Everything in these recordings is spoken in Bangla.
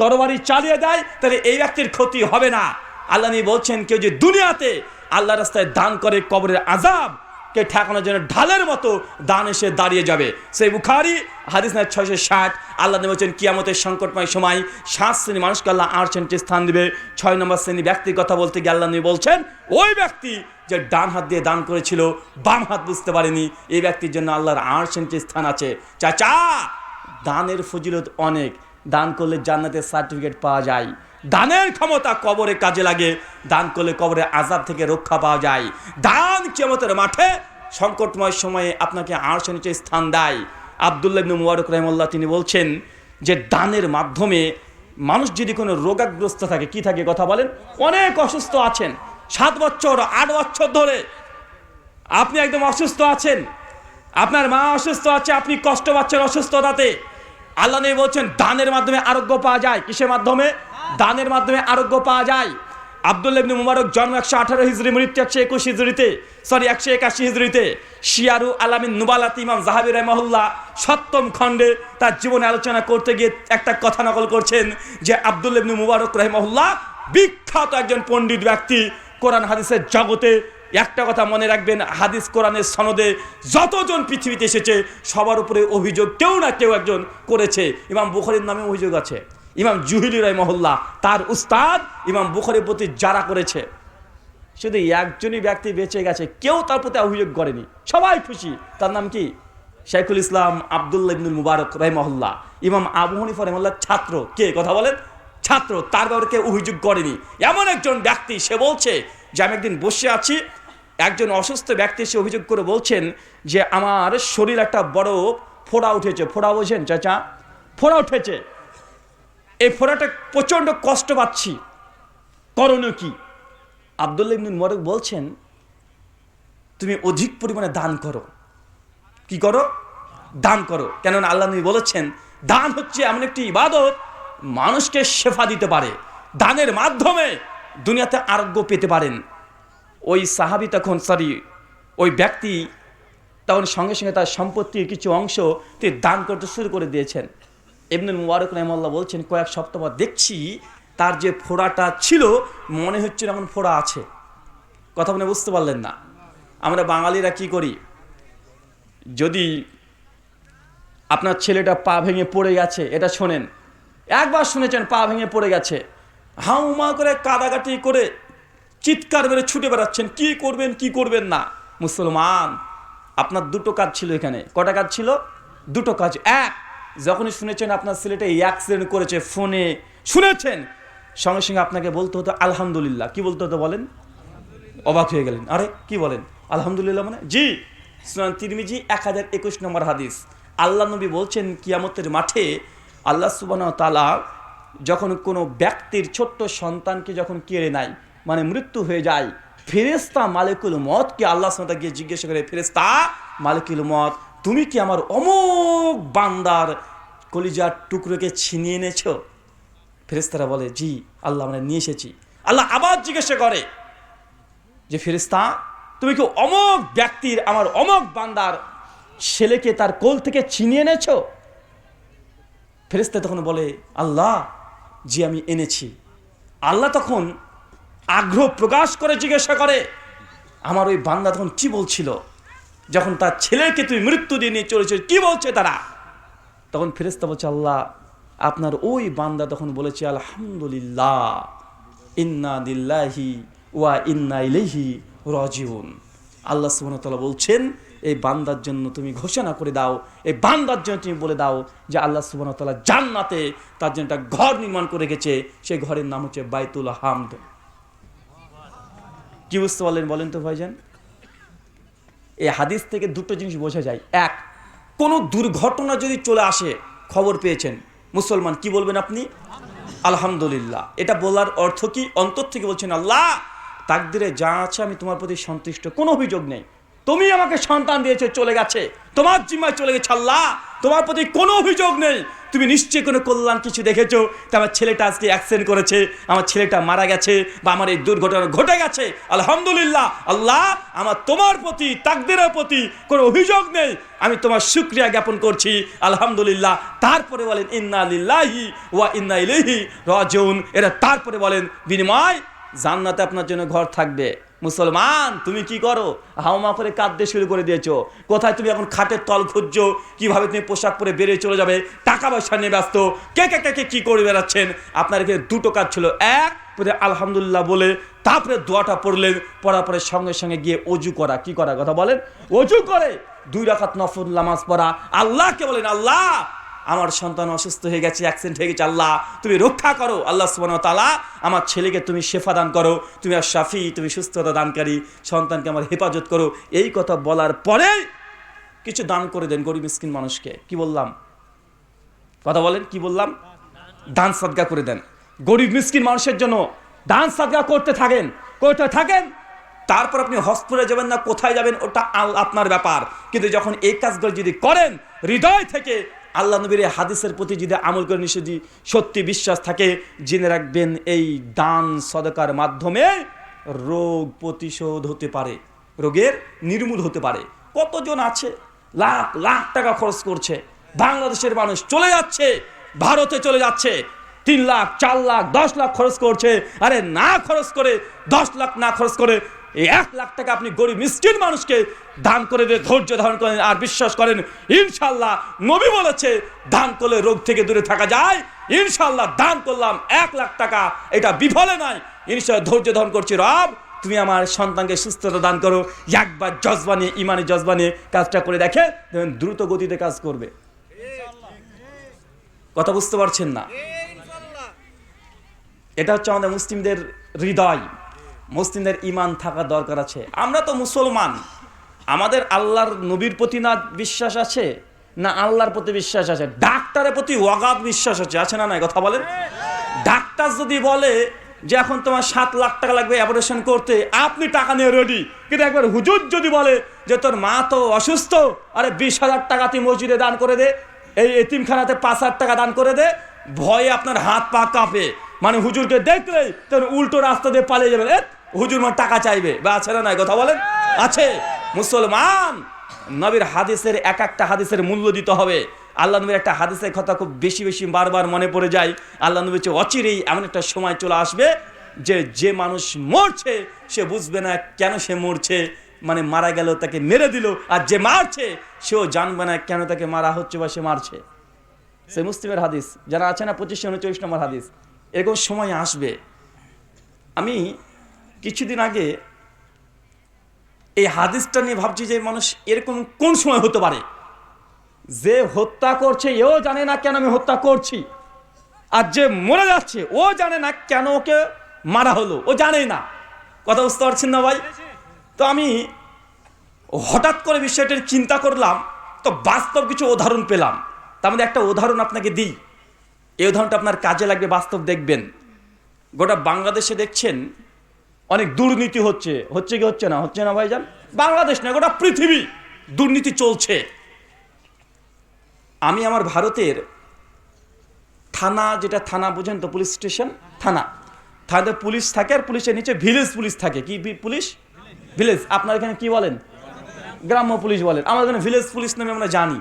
তরবারি চালিয়ে দেয়, তাহলে এই ব্যক্তির ক্ষতি হবে না। আল্লাহ নিয়ে বলছেন, কেউ যে দুনিয়াতে আল্লাহ রাস্তায় দান করে কবরের আজাব কে ঠেকানোর জন্য ঢালের মতো দান এসে দাঁড়িয়ে যাবে। সেই বুখারি, হাদিস না ছয়শো ষাট, আল্লাহ বলছেন, কিয়ামতের সংকটময় সময়, সাত শ্রেণি মানুষকে আল্লাহ আট শ্রেণীতে স্থান দেবে। ছয় নম্বর শ্রেণি ব্যক্তির কথা বলতে গিয়ে আল্লাহ বলছেন, ওই ব্যক্তি যে ডান হাত দিয়ে দান করেছিল, বাম হাত বুঝতে পারেনি, এই ব্যক্তির জন্য আল্লাহর আট শ্রেণীতে স্থান আছে। চাচা, দানের ফজিলত অনেক। দান করলে জান্নাতের সার্টিফিকেট পাওয়া যায়। দানের ক্ষমতা কবরে কাজে লাগে, দান করলে কবরে আজাব থেকে রক্ষা পাওয়া যায়। দান কেমতের মাঠে সংকটময় সময়ে আপনাকে আরশে নিচে স্থান দেয়। আবদুল্লাহ ইবনে মুবারক রহমল্লাহ তিনি বলছেন যে, দানের মাধ্যমে মানুষ যদি কোনো রোগাগ্রস্ত থাকে, কি থাকে কথা বলেন? অনেক অসুস্থ আছেন, সাত বছর, আট বছর ধরে। আপনি একদম অসুস্থ আছেন, আপনার মা অসুস্থ আছে, আপনি কষ্ট পাচ্ছেন অসুস্থতাতে। আল্লাহ নেই বলছেন, দানের মাধ্যমে আরোগ্য পাওয়া যায়। কিসের মাধ্যমে? দানের মাধ্যমে আরোগ্য পাওয়া যায়। আব্দুল্লাহ ইবনে মুবারক জন্ম একশো আঠারো হিজড়ি মৃত্যু একশো একুশ হিজড়িতে সরি, একশো একাশি হিজড়িতে শিয়ারু আলামিন নুবালাত ইমাম জাহাবির রহমহুল্লাহ সপ্তম খণ্ডে তার জীবনে আলোচনা করতে গিয়ে একটা কথা নকল করছেন যে আব্দুল্লাহ ইবনে মুবারক রহমহুল্লাহ বিখ্যাত একজন পণ্ডিত ব্যক্তি। কোরআন হাদিসের জগতে একটা কথা মনে রাখবেন, হাদিস কোরআনের সনদে যতজন পৃথিবীতে এসেছে, সবার উপরে অভিযোগ কেউ না কেউ একজন করেছে। ইমাম বুখারির নামে অভিযোগ আছে। ইমাম জুহিলি রায় মহল্লা তার উস্তাদ ইমাম বুখারির প্রতি যারা করেছে, শুধু একজনই ব্যক্তি বেঁচে গেছে, কেউ তার প্রতি অভিযোগ করেনি। সবাই খুশি। তার নাম কি? শেখুল ইসলাম আবদুল্লাহ ইবনুল মুবারক রহমহল্লা ইমাম আবু হানিফা রহমল্লার ছাত্র। কে? কথা বলেন? ছাত্র। তার ব্যাপারে কেউ অভিযোগ করেনি। এমন একজন ব্যক্তি, সে বলছে, যে আমি একদিন বসে আছি একজন অসুস্থ ব্যক্তি সে অভিযোগ করে বলছেন যে আমার শরীর একটা বড় ফোড়া উঠেছে। ফোড়া বোঝেন চাচা? ফোড়া উঠেছে। এই ফোড়াটা প্রচণ্ড কষ্ট পাচ্ছি। করণীয় কি? আবদুল্লাহ ইবনুল মরক বলছেন, তুমি অধিক পরিমাণে দান করো। কি করো? দান করো। কেননা আল্লাহ নবী বলেছেন, দান হচ্ছে এমন একটি ইবাদত, মানুষকে শেফা দিতে পারে। দানের মাধ্যমে দুনিয়াতে আরোগ্য পেতে পারেন। ওই সাহাবি তখন সরি ওই ব্যক্তি তখন সঙ্গে সঙ্গে তার সম্পত্তির কিছু অংশ তিনি দান করতে শুরু করে দিয়েছেন। এমনি মুবারক রহমাল্লাহ বলছেন, কয়েক সপ্তাহ দেখছি তার যে ফোড়াটা ছিল, মনে হচ্ছে এমন ফোড়া আছে। কথা মনে বুঝতে পারলেন না। আমরা বাঙালিরা কি করি? যদি আপনার ছেলেটা পা ভেঙে পড়ে গেছে, এটা শোনেন। একবার শুনেছেন, পা ভেঙে পড়ে গেছে। হাউমা করে কাদাকাটি করে চিৎকার মেরে ছুটে বেড়াচ্ছেন, কি করবেন কি করবেন না? মুসলমান, আপনার দুটো কাজ ছিল এখানে। কটা কাজ ছিল? দুটো কাজ। এক, যখনই শুনেছেন আপনার ছেলেটা এই অ্যাক্সিডেন্ট করেছে ফোনে, শুনেছেন? সঙ্গে সঙ্গে আপনাকে বলতে হতো, আলহামদুলিল্লাহ। কি বলতে হতো বলেন? অবাক হয়ে গেলেন। আরে, কি বলেন? আলহামদুলিল্লাহ মানে? জি, সুনান তিরমিজি, এক হাজার একুশ নম্বর হাদিস। আল্লাহ নবী বলছেন, কিয়ামতের মাঠে আল্লাহ সুবান তালা যখন কোনো ব্যক্তির ছোট্ট সন্তানকে যখন কেড়ে নেয় মানে মৃত্যু হয়ে যায়। ফেরেস্তা মালিকুল মতকে আল্লাহ সাথে গিয়ে জিজ্ঞাসা করে ফেরেস্তা মালিকুল মত তুমি কি আমার অমুক বান্দার কলিজার টুকরোকে ছিনিয়ে এনেছো? ফেরেস্তারা বলে, জি, আল্লাহ আমরা নিয়ে এসেছি। আল্লাহ আবার জিজ্ঞাসা করে যে ফেরিস্তা তুমি কি অমক ব্যক্তির, আমার অমক বান্দার ছেলেকে তার কোল থেকে ছিনিয়ে এনেছো? ফেরিস্তা তখন বলে, আল্লাহ, জি, আমি এনেছি। আল্লাহ তখন আগ্রহ প্রকাশ করে, জিজ্ঞাসা করে, আমার ওই বান্দা তখন কি বলছিল? যখন তার ছেলেকে তুমি মৃত্যু দিয়ে নিয়ে চলেছে কি বলছে তারা? তখন ফেরেস্তা বলছে, আল্লাহ, আপনার ওই বান্দা তখন বলেছে, আলহামদুলিল্লাহ, ইন্না দিল্লাহি ওয়া ইন্না ইলেহি রাজিউন। আল্লাহ সুবহানাহু বলছেন, এই বান্দার জন্য তুমি ঘোষণা করে দাও, এই বান্দার জন্য তুমি বলে দাও যে আল্লাহ সুবহানাহু তাআলা জান্নাতে তার জন্য একটা ঘর নির্মাণ করে গেছে সেই ঘরের নাম হচ্ছে বাইতুল হামদ। কি বুঝতে পারলেন বলেন তো ভাইজান? এই হাদিস থেকে দুটো জিনিস বোঝা যায়। এক, কোনো দুর্ঘটনা যদি চলে আসে, খবর পেয়েছেন, মুসলমান কি বলবেন আপনি? আলহামদুলিল্লাহ। এটা বলার অর্থ কি? অন্তর থেকে বলছেন, আল্লাহ, তাকদিরে যা আছে আমি তোমার প্রতি সন্তুষ্ট। কোনো অভিযোগ নেই। তুমি আমাকে সন্তান দিয়েছে, চলে গেছে। তোমার জিম্মায় চলে গেছে, আল্লাহ। তোমার প্রতি কোনো অভিযোগ নেই। তুমি নিশ্চয়ই কোনো কল্যাণ কিছু দেখেছ? তা আমার ছেলেটা আজকে অ্যাক্সিডেন্ট করেছে, আমার ছেলেটা মারা গেছে বা আমার এই দুর্ঘটনা ঘটে গেছে। আলহামদুলিল্লাহ, আল্লাহ আমার তোমার প্রতি, তাকদিরের প্রতি কোনো অভিযোগ নেই। আমি তোমার শুক্রিয়া জ্ঞাপন করছি। আলহামদুলিল্লাহ, তারপরে বলেন, ইন্না লিল্লাহি ওয়া ইন্না ইলাইহি রাজিউন। এরা তারপরে বলেন, বিনিময় জান্নাতে আপনার জন্য ঘর থাকবে। মুসলমান, তুমি কি করো? হাওমা করে কাঁদতে শুরু করে দিয়েছ। কোথায় তুমি এখন খাটের তল খুঁজছো? কীভাবে তুমি পোশাক পরে বেরিয়ে চলে যাবে? টাকা পয়সা নিয়ে ব্যস্ত। কে কে কে কে, কি করে বেড়াচ্ছেন? আপনার এখানে দুটো কাজ ছিল। এক পরে আলহামদুলিল্লাহ বলে তারপরে দোয়াটা পড়লেন। পড়ার পরে সঙ্গে সঙ্গে গিয়ে অজু করা। কি করা? কথা বলেন। অজু করে দুই রাখাত নফল নামাজ পড়া। আল্লাহকে বলেন, আল্লাহ আমার সন্তান অসুস্থ হয়ে গেছে অ্যাক্সিডেন্ট হয়ে গেছে, আল্লাহ, তুমি রক্ষা করো। আল্লাহ সুবান তালা আমার ছেলেকে তুমি শেফা দান করো, তুমি আর শাফি, তুমি সুস্থতা দানকারী, সন্তানকে আমার হেফাজত করো। এই কথা বলার পরে কিছু দান করে দেন গরিব মিসকিন মানুষকে। কি বললাম? কথা বলেন, কি বললাম? দান সদগা করে দেন। গরিব মিসকিন মানুষের জন্য দান সদগা করতে থাকেন করতে থাকেন, তারপর আপনি হসপিটালে যাবেন না, কোথায় যাবেন, ওটা আপনার ব্যাপার। কিন্তু যখন এই কাজগুলো যদি করেন, হৃদয় থেকে আল্লাহ নবীর হাদিসের প্রতি যদি আমল করে নিষে যদি সত্যি বিশ্বাস থাকে, জেনে রাখবেন এই দান সদকার মাধ্যমে রোগ প্রতিশোধ হতে পারে, রোগের নির্মূল হতে পারে। কতজন আছে? লাখ লাখ টাকা খরচ করছে। বাংলাদেশের মানুষ চলে যাচ্ছে, ভারতে চলে যাচ্ছে। তিন লাখ, চার লাখ, দশ লাখ খরচ করছে। আরে না খরচ করে, দশ লাখ না খরচ করে এই এক লাখ টাকা আপনি গরিব মিসকিন মানুষকে দান করে দিয়ে ধৈর্য ধারণ করেন আর বিশ্বাস করেন ইনশাল্লাহ নবী বলেছে দান করলে রোগ থেকে দূরে থাকা যায়। ইনশাল্লাহ দান করলাম এক লাখ টাকা এটা বিফলে নয়। ইনশাল্লাহ ধৈর্য ধারণ করছি রব তুমি আমার সন্তানকে সুস্থতা দান করো একবার জজবানি ইমানি জজবানি কাজটা করে দেখে দ্রুত গতিতে কাজ করবে। কথা বুঝতে পারছেন না? এটা হচ্ছে আমাদের মুসলিমদের হৃদয়। মুসলিমদের ইমান থাকা দরকার আছে। আমরা তো মুসলমান। আমাদের আল্লাহর নবীর প্রতি না বিশ্বাস আছে না আল্লাহর প্রতি বিশ্বাস আছে? ডাক্তারের প্রতি ওয়াগাত বিশ্বাস আছে। আছে না নাই? কথা বলেন। ডাক্তার যদি বলে যে এখন তোমার সাত লাখ টাকা লাগবে অপারেশন করতে আপনি টাকা নিয়ে রেডি কিন্তু একবার হুজুর যদি বলে যে তোর মা তো অসুস্থ আরে বিশ হাজার টাকা তুই মসজিদে দান করে দে এই এতিমখানাতে পাঁচ হাজার টাকা দান করে দে ভয়ে আপনার হাত পা কাঁপে। মানে হুজুরকে দেখলেই তোর উল্টো রাস্তা দিয়ে পালিয়ে যাবে। এ, হুজুর মানে টাকা চাইবে। বা আছে না নাই কথা বলেন? আছে। মুসলমান, নবীর হাদিসের এক একটা হাদিসের মূল্য দিতে হবে। আল্লাহ নবীর একটা হাদিসের কথা খুব বেশি বেশি বারবার মনে পড়ে যায়। আল্লাহ নবীর চেয়ে অচিরেই এমন একটা সময় চলে আসবে যে যে মানুষ মরছে, সে বুঝবে না কেন সে মরছে। মানে মারা গেল, তাকে মেরে দিল, আর যে মারছে, সেও জানবে না কেন তাকে মারা হচ্ছে বা সে মারছে। সে মুসলিমের হাদিস, যারা আছে না, পঁচিশে উনচল্লিশ নম্বর হাদিস, এরকম সময় আসবে। আমি কিছুদিন আগে এই হাদিসটা নিয়ে ভাবছি যে মানুষ এরকম কোন সময় হতে পারে? যে হত্যা করছে, এও জানে না কেন আমি হত্যা করছি। আর যে মরে যাচ্ছে, ও জানে না কেন ওকে মারা হলো, ও জানে না। কথা বুঝতে পারছেন না ভাই? তো আমি হঠাৎ করে বিষয়টির চিন্তা করলাম, তো বাস্তব কিছু উদাহরণ পেলাম। তার মধ্যে একটা উদাহরণ আপনাকে দিই। এই উদাহরণটা আপনার কাজে লাগবে, বাস্তব দেখবেন। গোটা বাংলাদেশে দেখছেন অনেক দুর্নীতি হচ্ছে। হচ্ছে কি হচ্ছে না? হচ্ছে না ভাইজান? বাংলাদেশ না গোটা পৃথিবী দুর্নীতি চলছে। আমি আমার ভারতের থানা, যেটা থানা বুঝেন তো, পুলিশ স্টেশন? থানা। থানাতে পুলিশ থাকে আর পুলিশের নিচে ভিলেজ পুলিশ থাকে। কি পুলিশ? ভিলেজ। আপনার এখানে কি বলেন? গ্রাম্য পুলিশ বলেন। আমার এখানে ভিলেজ পুলিশ নামে আমরা জানি।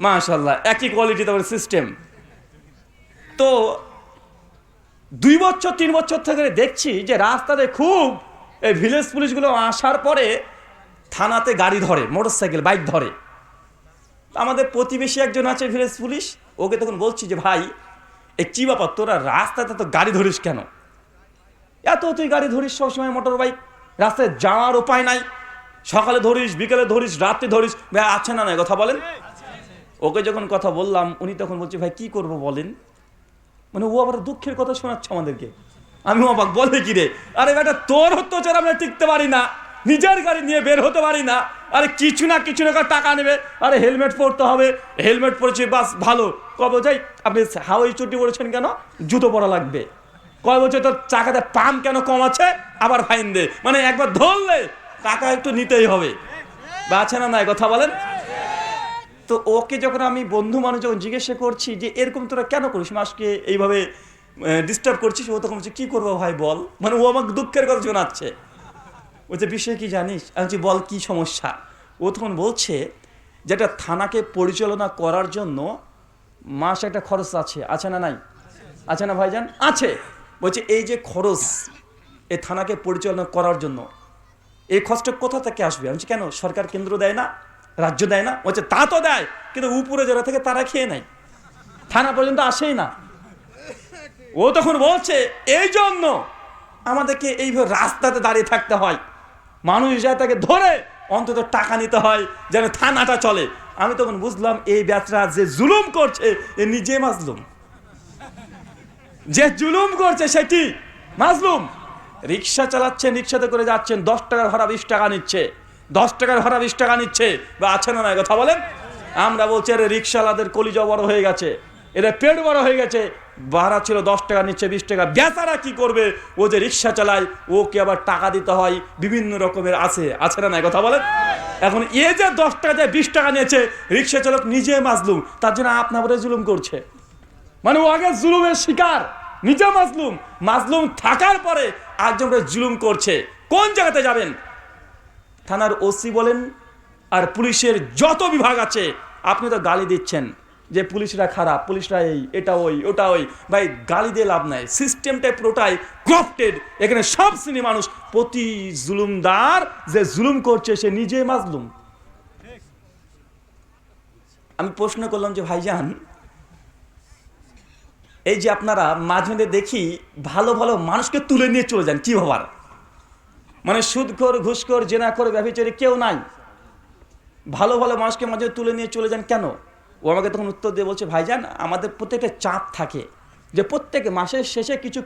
মাশাল্লাহ একই কোয়ালিটি তারপরে সিস্টেম তো দুই বছর তিন বছর থেকে দেখছি যে রাস্তাতে খুব এই ভিলেজ পুলিশগুলো আসার পরে থানাতে গাড়ি ধরে মোটরসাইকেল বাইক ধরে। আমাদের প্রতিবেশী একজন আছে ভিলেজ পুলিশ ওকে তখন বলছি যে ভাই এ কী ব্যাপার তোরা রাস্তাতে তো গাড়ি ধরিস কেন? এত তুই গাড়ি ধরিস সবসময় মোটর বাইক রাস্তায় যাওয়ার উপায় নাই। সকালে ধরিস বিকেলে ধরিস রাতে ধরিস। ভাই আছে না না কথা বলেন। ওকে যখন কথা বললাম উনি তখন বলছে ভাই কি করব বলেন? মানে ও আবার দুঃখের কথা শোনাচ্ছে আমাদেরকে। আমি অবাক বলে কি রে আরে বেটা, তোর অত্যাচার আমরা টিকতে পারি না। নিজের গাড়ি নিয়ে বের হতে পারি না। আরে কিছু না কিছু না টাকা নেবে। আরে হেলমেট পরতে হবে। হেলমেট পরেছি, বাস, ভালো। কবে যাই? আপনি হাওয়াই চুটি পরেছেন কেন? জুতো পরা লাগবে। কয় বছর তোর চাকাতে পাম কেন কম আছে? আবার ফাইন দে। মানে একবার ধরলে টাকা একটু নিতেই হবে। বা আছে না নাই, কথা বলেন? তো ওকে যখন আমি বন্ধু মানুষ যখন জিজ্ঞাসা করছি যে এরকম তোরা কেন করিস মাসকে এইভাবে ডিস্টার্ব করছিস ও তখন বলছে কী করব ভাই বল। মানে ও আমাকে দুঃখের কথা শোনাচ্ছে। বলছে বিষয়ে কি জানিস? আমি বলছি, বল কি সমস্যা? ও তখন বলছে যেটা থানাকে পরিচালনা করার জন্য মাস একটা খরচ আছে। আছে না নাই? আছে না ভাইজান? আছে। বলছে এই যে খরচ এই থানাকে পরিচালনা করার জন্য এই খরচটা কোথা থেকে আসবে? আমি কেন? সরকার কেন্দ্র দেয় না? রাজ্য দেয় না। বলছে, তা তো দেয়, কিন্তু উপরে যারা থেকে তারা খেয়ে নেয়। থানা পর্যন্ত আসেই না। ও তখন বলছে, এই জন্য আমাদেরকে এইভাবে রাস্তাতে দাঁড়িয়ে থাকতে হয়। মানুষ যায় তাকে ধরে অন্তত টাকা নিতে হয়, যেন থানাটা চলে। আমি তখন বুঝলাম, এই ব্যাচরা যে জুলুম করছে, এ নিজে মাজলুম। যে জুলুম করছে সেটি মাজলুম। রিক্সা চালাচ্ছেন রিক্সাতে করে যাচ্ছেন, দশ টাকার ভাড়া, বিশ টাকা নিচ্ছে। দশ টাকার ভাড়া, বিশ টাকা নিচ্ছে। বা আছে না না কথা বলেন? আমরা বলছি, আরে রিক্সাওয়ালাদের কলিজা বড় হয়ে গেছে। এদের পেট বড় হয়ে গেছে। ভাড়া ছিল দশ টাকা, নিচ্ছে বিশ টাকা। বেচারা কি করবে? ও যে রিক্সা চালায়, ওকে আবার টাকা দিতে হয়। বিভিন্ন রকমের আছে। আছে না কথা বলেন? এখন এ যে দশ টাকা যে বিশ টাকা নিয়েছে, রিক্সা চালক নিজে মাজলুম। তার জন্য আপনার জুলুম করছে। মানে ও আগে জুলুমের শিকার, নিজে মাজলুম। মাজলুম থাকার পরে একজন জুলুম করছে। কোন জায়গাতে যাবেন? থানার ওসি বলেন, আর পুলিশের যত বিভাগ আছে, আপনি তো গালি দিচ্ছেন যে পুলিশরা খারাপ, পুলিশরা এই, এটা ওই, ওটা ওই। ভাই, গালি দিয়ে লাভ নাই। সিস্টেমটাই পুরোটাই ক্রফটেড এখানে সব শ্রেণি মানুষ প্রতি জুলুমদার যে জুলুম করছে, সে নিজে মাজলুম। আমি প্রশ্ন করলাম যে, ভাইজান, এই যে আপনারা মাঝে দেখি ভালো ভালো মানুষকে তুলে নিয়ে চলে যান, কি ভাবার মানে সুদখোর, ঘুষখোর জেনা করে ব্যবচারী কেউ নাই। ভালো ভালো মানুষকে মাঝে তুলে নিয়ে চলে যান কেন? ও আমাকে তখন উত্তর দিয়ে বলছে, ভাইজান, আমাদের প্রত্যেকটা চাপ থাকে। যে প্রত্যেক মাসের শেষে কিছু